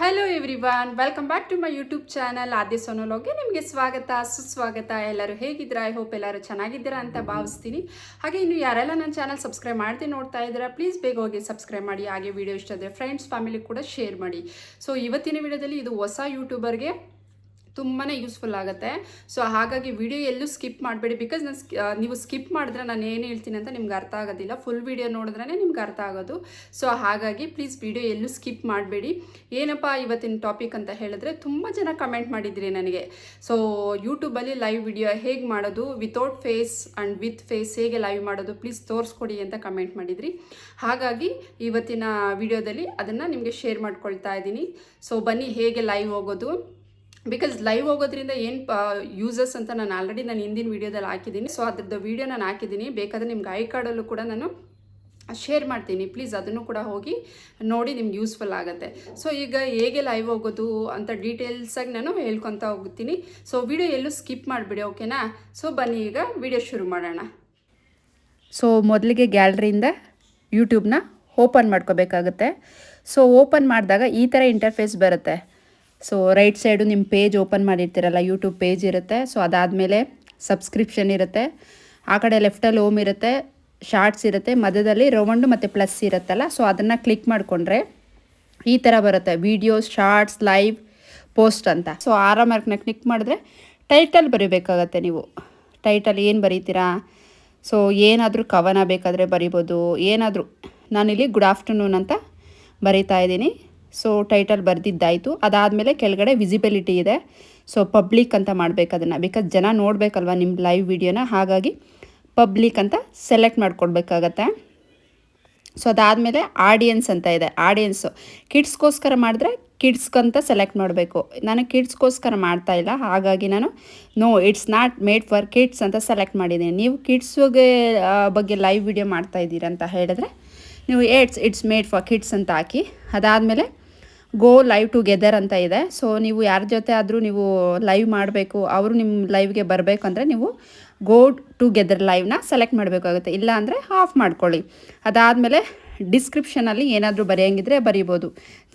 Hello everyone welcome back to my YouTube channel ಆದ್ಯ ಸೋನೋಲೋಗೆ ನಿಮಗೆ ಸ್ವಾಗತ, ಸುಸ್ವಾಗತ. ಎಲ್ಲರೂ ಹೇಗಿದ್ದೀರಾ? ಐ ಹೋಪ್ ಎಲ್ಲರೂ ಚೆನ್ನಾಗಿದ್ದೀರಾ ಅಂತ ಭಾವಿಸ್ತೀನಿ. ಹಾಗೆ ಇನ್ನು ಯಾರೆಲ್ಲ ನನ್ನ ಚಾನಲ್ ಸಬ್ಸ್ಕ್ರೈಬ್ ಮಾಡ್ತೀನಿ ನೋಡ್ತಾ ಇದ್ದೀರಾ ಪ್ಲೀಸ್ ಬೇಗ ಹೋಗಿ ಸಬ್ಸ್ಕ್ರೈಬ್ ಮಾಡಿ. ಹಾಗೆ ವಿಡಿಯೋ ಇಷ್ಟ ಫ್ರೆಂಡ್ಸ್ ಫ್ಯಾಮಿಲಿ ಕೂಡ ಶೇರ್ ಮಾಡಿ. ಸೊ ಇವತ್ತಿನ ವಿಡಿಯೋದಲ್ಲಿ ಇದು ಹೊಸ ಯೂಟ್ಯೂಬರ್ಗೆ ತುಂಬಾ ಯೂಸ್ಫುಲ್ ಆಗುತ್ತೆ. ಸೊ ಹಾಗಾಗಿ ವಿಡಿಯೋ ಎಲ್ಲೂ ಸ್ಕಿಪ್ ಮಾಡಬೇಡಿ ಬಿಕಾಸ್ ನಾನು ನೀವು ಸ್ಕಿಪ್ ಮಾಡಿದ್ರೆ ನಾನು ಏನು ಹೇಳ್ತೀನಿ ಅಂತ ನಿಮ್ಗೆ ಅರ್ಥ ಆಗೋದಿಲ್ಲ. ಫುಲ್ ವಿಡಿಯೋ ನೋಡಿದ್ರೆ ನಿಮ್ಗೆ ಅರ್ಥ ಆಗೋದು. ಸೊ ಹಾಗಾಗಿ ಪ್ಲೀಸ್ ವಿಡಿಯೋ ಎಲ್ಲೂ ಸ್ಕಿಪ್ ಮಾಡಬೇಡಿ. ಏನಪ್ಪ ಇವತ್ತಿನ ಟಾಪಿಕ್ ಅಂತ ಹೇಳಿದ್ರೆ ತುಂಬ ಜನ ಕಮೆಂಟ್ ಮಾಡಿದ್ರಿ ನನಗೆ. ಸೊ ಯೂಟ್ಯೂಬಲ್ಲಿ ಲೈವ್ ವಿಡಿಯೋ ಹೇಗೆ ಮಾಡೋದು without face and with face ಹೇಗೆ ಲೈವ್ ಮಾಡೋದು ಪ್ಲೀಸ್ ತೋರಿಸ್ಕೊಡಿ ಅಂತ ಕಮೆಂಟ್ ಮಾಡಿದ್ರಿ. ಹಾಗಾಗಿ ಇವತ್ತಿನ ವಿಡಿಯೋದಲ್ಲಿ ಅದನ್ನು ನಿಮಗೆ ಶೇರ್ ಮಾಡ್ಕೊಳ್ತಾ ಇದ್ದೀನಿ. ಸೊ ಬನ್ನಿ ಹೇಗೆ ಲೈವ್ ಹೋಗೋದು. ಬಿಕಾಸ್ ಲೈವ್ ಹೋಗೋದ್ರಿಂದ ಏನು ಯೂಸಸ್ ಅಂತ ನಾನು ಆಲ್ರೆಡಿ ನಾನು ಹಿಂದಿನ ವೀಡಿಯೋದಲ್ಲಿ ಹಾಕಿದ್ದೀನಿ. ಸೊ ಅದ್ರದ್ದು ವೀಡಿಯೋ ನಾನು ಹಾಕಿದ್ದೀನಿ. ಬೇಕಾದರೆ ನಿಮ್ಗೆ ಐ ಕಾರ್ಡಲ್ಲೂ ಕೂಡ ನಾನು ಶೇರ್ ಮಾಡ್ತೀನಿ. ಪ್ಲೀಸ್ ಅದನ್ನು ಕೂಡ ಹೋಗಿ ನೋಡಿ, ನಿಮ್ಗೆ ಯೂಸ್ಫುಲ್ ಆಗುತ್ತೆ. ಸೊ ಈಗ ಹೇಗೆ ಲೈವ್ ಹೋಗೋದು ಅಂತ ಡೀಟೇಲ್ಸಾಗಿ ನಾನು ಹೇಳ್ಕೊತಾ ಹೋಗ್ತೀನಿ. ಸೊ ವಿಡಿಯೋ ಎಲ್ಲೂ ಸ್ಕಿಪ್ ಮಾಡಿಬಿಡಿ ಓಕೆನಾ ಸೊ ಬನ್ನಿ ಈಗ ವಿಡಿಯೋ ಶುರು ಮಾಡೋಣ. ಸೊ ಮೊದಲಿಗೆ ಗ್ಯಾಲರಿಯಿಂದ ಯೂಟ್ಯೂಬ್ನ ಓಪನ್ ಮಾಡ್ಕೋಬೇಕಾಗುತ್ತೆ. ಸೊ ಓಪನ್ ಮಾಡಿದಾಗ ಈ ಥರ ಇಂಟರ್ಫೇಸ್ ಬರುತ್ತೆ. ಸೊ ರೈಟ್ ಸೈಡು ನಿಮ್ಮ ಪೇಜ್ ಓಪನ್ ಮಾಡಿರ್ತೀರಲ್ಲ ಯೂಟ್ಯೂಬ್ ಪೇಜ್ ಇರುತ್ತೆ. ಸೊ ಅದಾದಮೇಲೆ ಸಬ್ಸ್ಕ್ರಿಪ್ಷನ್ ಇರುತ್ತೆ. ಆ ಕಡೆ ಲೆಫ್ಟಲ್ಲಿ ಓಮ್ ಇರುತ್ತೆ ಶಾರ್ಟ್ಸ್ ಇರುತ್ತೆ, ಮಧ್ಯದಲ್ಲಿ ರೌಂಡು ಮತ್ತು ಪ್ಲಸ್ ಇರುತ್ತಲ್ಲ. ಸೊ ಅದನ್ನು ಕ್ಲಿಕ್ ಮಾಡಿಕೊಂಡ್ರೆ ಈ ಥರ ಬರುತ್ತೆ. ವೀಡಿಯೋಸ್ ಶಾರ್ಟ್ಸ್ ಲೈವ್ ಪೋಸ್ಟ್ ಅಂತ. ಸೊ ಆರಾಮಾರ್ಕ್ನ ಕ್ಲಿಕ್ ಮಾಡಿದ್ರೆ ಟೈಟಲ್ ಬರೀಬೇಕಾಗತ್ತೆ ನೀವು. ಟೈಟಲ್ ಏನು ಬರೀತೀರಾ? ಸೊ ಏನಾದರೂ ಕವನ ಬೇಕಾದರೆ ಬರಿಬೋದು. ಏನಾದರೂ ನಾನಿಲ್ಲಿ ಗುಡ್ ಆಫ್ಟರ್ನೂನ್ ಅಂತ ಬರಿತಾ ಇದ್ದೀನಿ. ಸೊ ಟೈಟಲ್ ಬರೆದಿದ್ದಾಯಿತು. ಅದಾದಮೇಲೆ ಕೆಳಗಡೆ ವಿಸಿಬಿಲಿಟಿ ಇದೆ. ಸೊ ಪಬ್ಲಿಕ್ ಅಂತ ಮಾಡಬೇಕು ಅದನ್ನು. ಬಿಕಾಸ್ ಜನ ನೋಡಬೇಕಲ್ವ ನಿಮ್ಮ ಲೈವ್ ವಿಡಿಯೋನ ಹಾಗಾಗಿ ಪಬ್ಲಿಕ್ ಅಂತ ಸೆಲೆಕ್ಟ್ ಮಾಡ್ಕೊಡ್ಬೇಕಾಗತ್ತೆ. ಸೊ ಅದಾದಮೇಲೆ ಆಡಿಯನ್ಸ್ ಅಂತ ಇದೆ. ಆಡಿಯನ್ಸು ಕಿಡ್ಸ್ಗೋಸ್ಕರ ಮಾಡಿದ್ರೆ ಕಿಡ್ಸ್ಗಂತ ಸೆಲೆಕ್ಟ್ ಮಾಡಬೇಕು. ನಾನು ಕಿಡ್ಸ್ಗೋಸ್ಕರ ಮಾಡ್ತಾ ಇಲ್ಲ. ಹಾಗಾಗಿ ನಾನು no it's not made for kids ಅಂತ ಸೆಲೆಕ್ಟ್ ಮಾಡಿದ್ದೀನಿ. ನೀವು ಕಿಡ್ಸ್ಗೆ ಬಗ್ಗೆ ಲೈವ್ ವಿಡಿಯೋ ಮಾಡ್ತಾ ಇದ್ದೀರಾ ಅಂತ ಹೇಳಿದ್ರೆ, ನೀವು ಏಟ್ಸ್ ಇಟ್ಸ್ ಮೇಡ್ ಫಾರ್ ಕಿಡ್ಸ್ ಅಂತ ಹಾಕಿ. ಅದಾದಮೇಲೆ ಗೋ ಲೈವ್ ಟುಗೆದರ್ ಅಂತ ಇದೆ. ಸೊ ನೀವು ಯಾರ ಜೊತೆ ಆದರೂ ನೀವು ಲೈವ್ ಮಾಡಬೇಕು, ಅವರು ನಿಮ್ಮ ಲೈವ್ಗೆ ಬರಬೇಕಂದ್ರೆ ನೀವು ಗೋ ಟುಗೆದರ್ ಲೈವ್ನ ಸೆಲೆಕ್ಟ್ ಮಾಡಬೇಕಾಗುತ್ತೆ. ಇಲ್ಲ ಅಂದರೆ ಆಫ್ ಮಾಡ್ಕೊಳ್ಳಿ. ಅದಾದಮೇಲೆ ಡಿಸ್ಕ್ರಿಪ್ಷನಲ್ಲಿ ಏನಾದರೂ ಬರೆಯೋಂಗಿದ್ರೆ ಬರಿಬೋದು.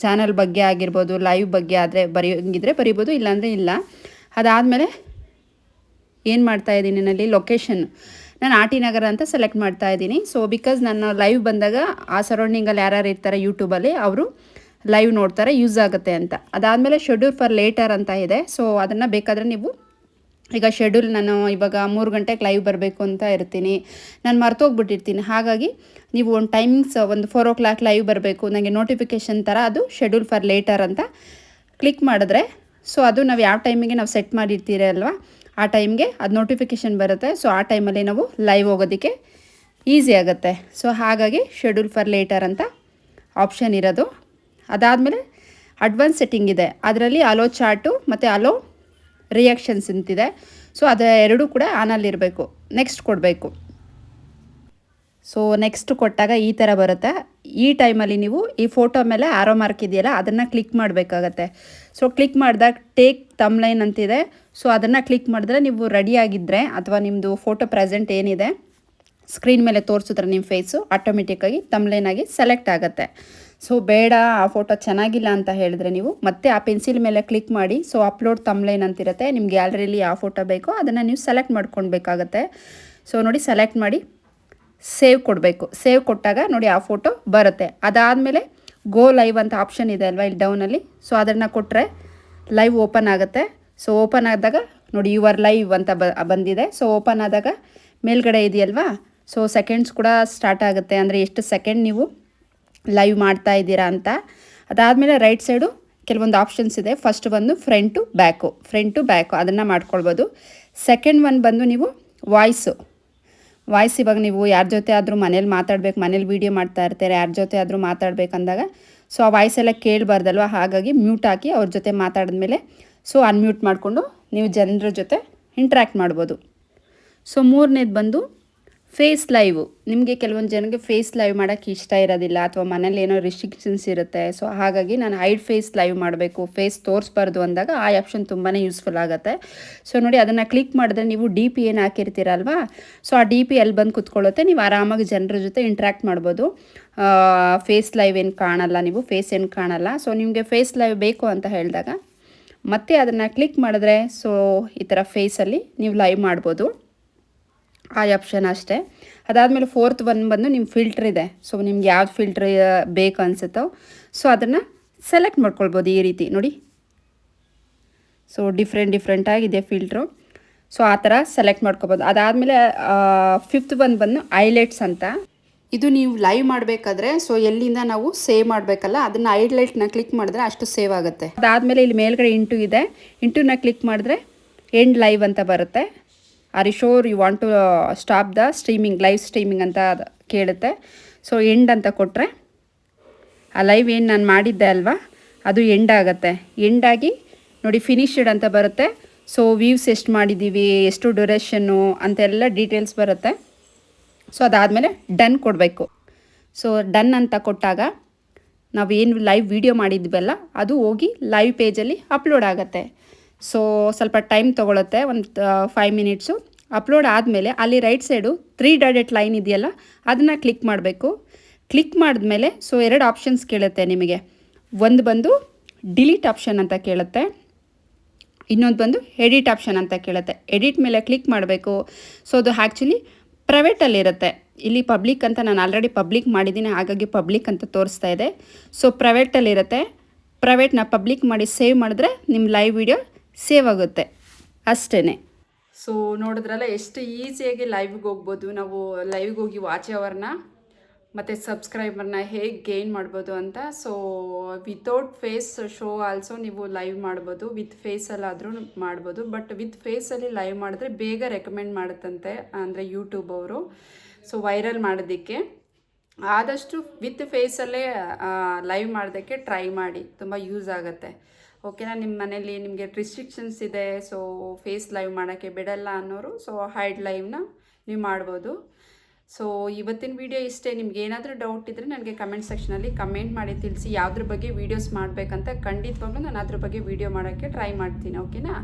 ಚಾನಲ್ ಬಗ್ಗೆ ಆಗಿರ್ಬೋದು, ಲೈವ್ ಬಗ್ಗೆ ಆದರೆ ಬರೆಯೋಂಗಿದ್ರೆ ಬರಿಬೋದು, ಇಲ್ಲಾಂದರೆ ಇಲ್ಲ. ಅದಾದಮೇಲೆ ಏನು ಮಾಡ್ತಾ ಇದ್ದೀನಿ ನಲ್ಲಿ ಲೊಕೇಶನ್ ನಾನು ಆರ್ ಟಿ ನಗರ ಅಂತ ಸೆಲೆಕ್ಟ್ ಮಾಡ್ತಾ ಇದ್ದೀನಿ. ಸೊ ಬಿಕಾಸ್ ನನ್ನ ಲೈವ್ ಬಂದಾಗ ಆ ಸರೌಂಡಿಂಗಲ್ಲಿ ಯಾರ್ಯಾರು ಇರ್ತಾರೆ ಯೂಟ್ಯೂಬಲ್ಲಿ ಅವರು ಲೈವ್ ನೋಡ್ತಾರೆ, ಯೂಸ್ ಆಗುತ್ತೆ ಅಂತ. ಅದಾದಮೇಲೆ ಶೆಡ್ಯೂಲ್ ಫಾರ್ ಲೇಟರ್ ಅಂತ ಇದೆ. ಸೊ ಅದನ್ನು ಬೇಕಾದರೆ ನೀವು ಈಗ ಶೆಡ್ಯೂಲ್ ನಾನು ಇವಾಗ ಮೂರು ಗಂಟೆಗೆ ಲೈವ್ ಬರಬೇಕು ಅಂತ ಇರ್ತೀನಿ. ನಾನು ಮರ್ತೋಗ್ಬಿಟ್ಟಿರ್ತೀನಿ. ಹಾಗಾಗಿ ನೀವು ಒಂದು ಟೈಮಿಂಗ್ಸ್, ಒಂದು ಫೋರ್ ಓ ಕ್ಲಾಕ್ ಲೈವ್ ಬರಬೇಕು. ನನಗೆ ನೋಟಿಫಿಕೇಷನ್ ಥರ ಅದು ಶೆಡ್ಯೂಲ್ ಫಾರ್ ಲೇಟರ್ ಅಂತ ಕ್ಲಿಕ್ ಮಾಡಿದ್ರೆ, ಸೊ ಅದು ನಾವು ಯಾವ ಟೈಮಿಗೆ ನಾವು ಸೆಟ್ ಮಾಡಿರ್ತೀರಿ ಅಲ್ವಾ, ಆ ಟೈಮ್ಗೆ ಅದು ನೋಟಿಫಿಕೇಷನ್ ಬರುತ್ತೆ. ಸೊ ಆ ಟೈಮಲ್ಲಿ ನಾವು ಲೈವ್ ಹೋಗೋದಕ್ಕೆ ಈಸಿ ಆಗುತ್ತೆ. ಸೊ ಹಾಗಾಗಿ ಶೆಡ್ಯೂಲ್ ಫಾರ್ ಲೇಟರ್ ಅಂತ ಆಪ್ಷನ್ ಇರೋದು. ಅದಾದಮೇಲೆ ಅಡ್ವಾನ್ಸ್ ಸೆಟ್ಟಿಂಗ್ ಇದೆ. ಅದರಲ್ಲಿ ಅಲೋ ಚಾರ್ಟು ಮತ್ತು ಅಲೋ ರಿಯಾಕ್ಷನ್ಸ್ ಅಂತಿದೆ ಸೊ ಅದು ಎರಡೂ ಕೂಡ ಆನಲ್ಲಿರಬೇಕು ನೆಕ್ಸ್ಟ್ ಕೊಡಬೇಕು. ಸೊ ನೆಕ್ಸ್ಟ್ ಕೊಟ್ಟಾಗ ಈ ಥರ ಬರುತ್ತೆ. ಈ ಟೈಮಲ್ಲಿ ನೀವು ಈ ಫೋಟೋ ಮೇಲೆ ಆರೋ ಮಾರ್ಕ್ ಇದೆಯಲ್ಲ, ಅದನ್ನು ಕ್ಲಿಕ್ ಮಾಡಬೇಕಾಗತ್ತೆ. ಸೊ ಕ್ಲಿಕ್ ಮಾಡಿದಾಗ ಟೇಕ್ ತಮ್ಲೈನ್ ಅಂತಿದೆ. ಸೊ ಅದನ್ನು ಕ್ಲಿಕ್ ಮಾಡಿದ್ರೆ ನೀವು ರೆಡಿಯಾಗಿದ್ದರೆ ಅಥವಾ ನಿಮ್ಮದು ಫೋಟೋ ಪ್ರೆಸೆಂಟ್ ಏನಿದೆ ಸ್ಕ್ರೀನ್ ಮೇಲೆ ತೋರಿಸಿದ್ರೆ ನಿಮ್ಮ ಫೇಸು ಆಟೋಮೆಟಿಕ್ಕಾಗಿ ತಮ್ಲೈನಾಗಿ ಸೆಲೆಕ್ಟ್ ಆಗುತ್ತೆ. ಸೊ ಬೇಡ, ಆ ಫೋಟೋ ಚೆನ್ನಾಗಿಲ್ಲ ಅಂತ ಹೇಳಿದ್ರೆ ನೀವು ಮತ್ತೆ ಆ ಪೆನ್ಸಿಲ್ ಮೇಲೆ ಕ್ಲಿಕ್ ಮಾಡಿ. ಸೊ ಅಪ್ಲೋಡ್ ತಮ್ಲೈನ್ ಅಂತಿರುತ್ತೆ. ನಿಮ್ಮ ಗ್ಯಾಲರಿಲಿ ಯಾವ ಫೋಟೋ ಬೇಕೋ, ಅದನ್ನು ನೀವು ಸೆಲೆಕ್ಟ್ ಮಾಡ್ಕೊಳ್ಬೇಕಾಗತ್ತೆ. ಸೊ ನೋಡಿ ಸೆಲೆಕ್ಟ್ ಮಾಡಿ ಸೇವ್ ಕೊಡಬೇಕು. ಸೇವ್ ಕೊಟ್ಟಾಗ ನೋಡಿ, ಆ ಫೋಟೋ ಬರುತ್ತೆ. ಅದಾದಮೇಲೆ ಗೋ ಲೈವ್ ಅಂತ ಆಪ್ಷನ್ ಇದೆ ಅಲ್ವಾ, ಇಲ್ಲಿ ಡೌನಲ್ಲಿ ಸೊ ಅದನ್ನು ಕೊಟ್ಟರೆ ಲೈವ್ ಓಪನ್ ಆಗುತ್ತೆ. ಸೊ ಓಪನ್ ಆದಾಗ ನೋಡಿ ಯು ಆರ್ ಲೈವ್ ಅಂತ ಬಂದಿದೆ. ಸೊ ಓಪನ್ ಆದಾಗ ಮೇಲ್ಗಡೆ ಇದೆಯಲ್ವಾ? ಸೊ ಸೆಕೆಂಡ್ಸ್ ಕೂಡ ಸ್ಟಾರ್ಟ್ ಆಗುತ್ತೆ. ಅಂದರೆ ಎಷ್ಟು ಸೆಕೆಂಡ್ ನೀವು ಲೈವ್ ಮಾಡ್ತಾ ಇದ್ದೀರಾ ಅಂತ. ಅದಾದಮೇಲೆ ರೈಟ್ ಸೈಡು ಕೆಲವೊಂದು ಆಪ್ಷನ್ಸ್ ಇದೆ. ಫಸ್ಟ್ ಬಂದು ಫ್ರಂಟು ಬ್ಯಾಕು ಫ್ರಂಟು ಬ್ಯಾಕು ಅದನ್ನು ಮಾಡ್ಕೊಳ್ಬೋದು. ಸೆಕೆಂಡ್ ಒನ್ ಬಂದು ನೀವು ವಾಯ್ಸು ವಾಯ್ಸ್ ಇವಾಗ ನೀವು ಯಾರ ಜೊತೆ ಆದರೂ ಮನೇಲಿ ಮಾತಾಡಬೇಕು, ಮನೇಲಿ ವೀಡಿಯೋ ಮಾಡ್ತಾ ಇರ್ತಾರೆ, ಯಾರ ಜೊತೆ ಆದರೂ ಮಾತಾಡಬೇಕಂದಾಗ ಸೊ ಆ ವಾಯ್ಸ್ ಎಲ್ಲ ಕೇಳಬಾರ್ದಲ್ವ? ಹಾಗಾಗಿ ಮ್ಯೂಟ್ ಹಾಕಿ ಅವ್ರ ಜೊತೆ ಮಾತಾಡಿದ್ಮೇಲೆ ಸೊ ಅನ್ಮ್ಯೂಟ್ ಮಾಡಿಕೊಂಡು ನೀವು ಜನರ ಜೊತೆ ಇಂಟ್ರ್ಯಾಕ್ಟ್ ಮಾಡ್ಬೋದು. ಸೊ ಮೂರನೇದು ಬಂದು ಫೇಸ್ ಲೈವ್. ನಿಮಗೆ ಕೆಲವೊಂದು ಜನಕ್ಕೆ ಫೇಸ್ ಲೈವ್ ಮಾಡೋಕ್ಕೆ ಇಷ್ಟ ಇರೋದಿಲ್ಲ ಅಥವಾ ಮನೇಲಿ ಏನೋ ರಿಸ್ಟ್ರಿಕ್ಷನ್ಸ್ ಇರುತ್ತೆ. ಸೊ ಹಾಗಾಗಿ ನಾನು ಹೈಡ್ ಫೇಸ್ ಲೈವ್ ಮಾಡಬೇಕು. ಫೇಸ್ ತೋರಿಸ್ಬಾರ್ದು ಅಂದಾಗ ಆ ಆಪ್ಷನ್ ತುಂಬಾ ಯೂಸ್ಫುಲ್ ಆಗುತ್ತೆ. ಸೊ ನೋಡಿ ಅದನ್ನು ಕ್ಲಿಕ್ ಮಾಡಿದ್ರೆ ನೀವು ಡಿ ಪಿ ಏನು ಹಾಕಿರ್ತೀರಲ್ವಾ? ಸೊ ಆ ಡಿ ಪಿ ಎಲ್ಲಿ ಬಂದು ಕುತ್ಕೊಳ್ಳುತ್ತೆ. ನೀವು ಆರಾಮಾಗಿ ಜನರ ಜೊತೆ ಇಂಟ್ರ್ಯಾಕ್ಟ್ ಮಾಡ್ಬೋದು. ಫೇಸ್ ಲೈವ್ ಏನು ಕಾಣಲ್ಲ ನೀವು ಫೇಸ್ ಏನು ಕಾಣಲ್ಲ. ಸೊ ನಿಮಗೆ ಫೇಸ್ ಲೈವ್ ಬೇಕು ಅಂತ ಹೇಳಿದಾಗ ಮತ್ತೆ ಅದನ್ನು ಕ್ಲಿಕ್ ಮಾಡಿದ್ರೆ ಸೊ ಈ ಥರ ಫೇಸಲ್ಲಿ ನೀವು ಲೈವ್ ಮಾಡ್ಬೋದು. ಆ ಆಪ್ಷನ್ ಅಷ್ಟೇ. ಅದಾದಮೇಲೆ ಫೋರ್ತ್ ಒನ್ ಬಂದು ನಿಮ್ಮ ಫಿಲ್ಟ್ರ್ ಇದೆ. ಸೊ ನಿಮ್ಗೆ ಯಾವ್ದು ಫಿಲ್ಟ್ರ್ ಬೇಕು ಅನಿಸುತ್ತೋ ಸೊ ಅದನ್ನು ಸೆಲೆಕ್ಟ್ ಮಾಡ್ಕೊಳ್ಬೋದು ಈ ರೀತಿ. ನೋಡಿ. ಸೊ ಡಿಫ್ರೆಂಟ್ ಡಿಫ್ರೆಂಟಾಗಿದೆ ಫಿಲ್ಟ್ರು ಸೊ ಆ ಥರ ಸೆಲೆಕ್ಟ್ ಮಾಡ್ಕೊಬೋದು. ಅದಾದಮೇಲೆ ಫಿಫ್ತ್ ಒನ್ ಬಂದು ಐಲೈಟ್ಸ್ ಅಂತ. ಇದು ನೀವು ಲೈವ್ ಮಾಡಬೇಕಾದ್ರೆ ಸೊ ಎಲ್ಲಿಂದ ನಾವು ಸೇವ್ ಮಾಡಬೇಕಲ್ಲ, ಅದನ್ನು ಐಲೈಟ್ನ ಕ್ಲಿಕ್ ಮಾಡಿದ್ರೆ ಅಷ್ಟು ಸೇವ್ ಆಗುತ್ತೆ. ಅದಾದಮೇಲೆ ಇಲ್ಲಿ ಮೇಲ್ಗಡೆ ಇಂಟು ಇದೆ. ಇಂಟುನ ಕ್ಲಿಕ್ ಮಾಡಿದ್ರೆ ಎಂಡ್ ಲೈವ್ ಅಂತ ಬರುತ್ತೆ. Are you sure you want to stop the streaming live streaming ಅಂತ ಕೇಳುತ್ತೆ. ಸೊ ಎಂಡ್ ಅಂತ ಕೊಟ್ಟರೆ ಆ ಲೈವ್ ಏನು ನಾನು ಮಾಡಿದ್ದೆ ಅಲ್ವಾ, ಅದು ಎಂಡ್ ಆಗುತ್ತೆ. ಎಂಡಾಗಿ ನೋಡಿ ಫಿನಿಶ್ಡ್ ಅಂತ ಬರುತ್ತೆ. ಸೊ ವ್ಯೂಸ್ ಎಷ್ಟು ಮಾಡಿದ್ದೀವಿ ಎಷ್ಟು ಡ್ಯೂರೇಷನ್ನು ಅಂತೆಲ್ಲ ಡೀಟೇಲ್ಸ್ ಬರುತ್ತೆ. ಸೊ ಅದಾದಮೇಲೆ ಡನ್ ಕೊಡಬೇಕು. ಸೊ ಡನ್ ಅಂತ ಕೊಟ್ಟಾಗ ನಾವು ಏನು ಲೈವ್ ವಿಡಿಯೋ ಮಾಡಿದ್ವಲ್ಲ, ಅದು ಹೋಗಿ ಲೈವ್ ಪೇಜಲ್ಲಿ ಅಪ್ಲೋಡ್ ಆಗುತ್ತೆ. ಸೊ ಸ್ವಲ್ಪ ಟೈಮ್ ತೊಗೊಳುತ್ತೆ, ಒಂದು ಫೈವ್ ಮಿನಿಟ್ಸು ಅಪ್ಲೋಡ್ ಆದಮೇಲೆ ಅಲ್ಲಿ right side three dotted line ಇದೆಯಲ್ಲ, ಅದನ್ನು ಕ್ಲಿಕ್ ಮಾಡಬೇಕು. ಕ್ಲಿಕ್ ಮಾಡಿದ್ಮೇಲೆ ಸೊ ಎರಡು ಆಪ್ಷನ್ಸ್ ಕೇಳುತ್ತೆ ನಿಮಗೆ. ಒಂದು ಬಂದು ಡಿಲೀಟ್ ಆಪ್ಷನ್ ಅಂತ ಕೇಳುತ್ತೆ. ಇನ್ನೊಂದು ಬಂದು ಎಡಿಟ್ ಆಪ್ಷನ್ ಅಂತ ಕೇಳುತ್ತೆ. ಎಡಿಟ್ ಮೇಲೆ ಕ್ಲಿಕ್ ಮಾಡಬೇಕು. ಸೊ ಅದು ಆ್ಯಕ್ಚುಲಿ ಪ್ರೈವೇಟಲ್ಲಿರುತ್ತೆ ಇಲ್ಲಿ ಪಬ್ಲಿಕ್ ಅಂತ ನಾನು ಆಲ್ರೆಡಿ ಪಬ್ಲಿಕ್ ಮಾಡಿದ್ದೀನಿ, ಹಾಗಾಗಿ ಪಬ್ಲಿಕ್ ಅಂತ ತೋರಿಸ್ತಾ ಇದೆ. ಸೊ ಪ್ರೈವೇಟಲ್ಲಿರುತ್ತೆ ಪ್ರೈವೇಟ್ನ ಪಬ್ಲಿಕ್ ಮಾಡಿ ಸೇವ್ ಮಾಡಿದ್ರೆ ನಿಮ್ಮ ಲೈವ್ ವಿಡಿಯೋ ಸೇವ್ ಆಗುತ್ತೆ. ಅಷ್ಟೇ ಸೊ ನೋಡಿದ್ರಲ್ಲ, ಎಷ್ಟು ಈಸಿಯಾಗಿ ಲೈವ್ಗೆ ಹೋಗ್ಬೋದು. ನಾವು ಲೈವ್ಗೆ ಹೋಗಿ ವಾಚ್ ಅವರ್ನ ಮತ್ತು ಸಬ್ಸ್ಕ್ರೈಬರ್ನ ಹೇಗೆ ಗೇನ್ ಮಾಡ್ಬೋದು ಅಂತ. So without face show also ನೀವು ಲೈವ್ ಮಾಡ್ಬೋದು. ವಿತ್ ಫೇಸಲ್ಲಾದರೂ ಮಾಡ್ಬೋದು. ಬಟ್ ವಿತ್ ಫೇಸಲ್ಲಿ ಲೈವ್ ಮಾಡಿದ್ರೆ ಬೇಗ ರೆಕಮೆಂಡ್ ಮಾಡುತ್ತಂತೆ ಅಂದರೆ ಯೂಟ್ಯೂಬ್ ಅವರು. ಸೊ ವೈರಲ್ ಮಾಡೋದಕ್ಕೆ. ಆದಷ್ಟು ವಿತ್ ಫೇಸಲ್ಲೇ ಲೈವ್ ಮಾಡೋದಕ್ಕೆ ಟ್ರೈ ಮಾಡಿ. ತುಂಬ ಯೂಸ್ ಆಗುತ್ತೆ. ಓಕೆನಾ ನಿಮ್ಮ ಮನೇಲಿ ನಿಮಗೆ ರಿಸ್ಟ್ರಿಕ್ಷನ್ಸ್ ಇದೆ ಸೊ ಫೇಸ್ ಲೈವ್ ಮಾಡೋಕ್ಕೆ ಬಿಡಲ್ಲ ಅನ್ನೋರು ಸೊ ಹೈಡ್ ಲೈವ್ನ ನೀವು ಮಾಡ್ಬೋದು. ಸೊ ಇವತ್ತಿನ ವಿಡಿಯೋ ಇಷ್ಟೇ, ನಿಮ್ಗೆ ಏನಾದರೂ ಡೌಟ್ ಇದ್ದರೆ ನನಗೆ ಕಮೆಂಟ್ ಸೆಕ್ಷನಲ್ಲಿ ಕಮೆಂಟ್ ಮಾಡಿ ತಿಳಿಸಿ, ಯಾವುದ್ರ ಬಗ್ಗೆ ವೀಡಿಯೋಸ್ ಮಾಡಬೇಕಂತ ಖಂಡಿತವಾಗ್ಲೂ ನಾನು ಅದ್ರ ಬಗ್ಗೆ ವೀಡಿಯೋ ಮಾಡೋಕ್ಕೆ ಟ್ರೈ ಮಾಡ್ತೀನಿ, ಓಕೆನಾ?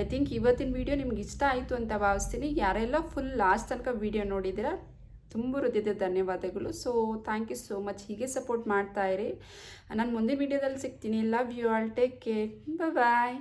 ಐ ಥಿಂಕ್ ಇವತ್ತಿನ ವಿಡಿಯೋ ನಿಮ್ಗೆ ಇಷ್ಟ ಆಯಿತು ಅಂತ ಭಾವಿಸ್ತೀನಿ. ಯಾರೆಲ್ಲ ಫುಲ್ ಲಾಸ್ಟ್ ತನಕ ವಿಡಿಯೋ ನೋಡಿದ್ದೀರಾ ತುಂಬ ಹೃದಯದ ಧನ್ಯವಾದಗಳು. So thank you so much ಹೀಗೆ ಸಪೋರ್ಟ್ ಮಾಡ್ತಾ ಇರಿ. ನಾನು ಮುಂದಿನ ವೀಡಿಯೋದಲ್ಲಿ ಸಿಗ್ತೀನಿ. Love you all take care bye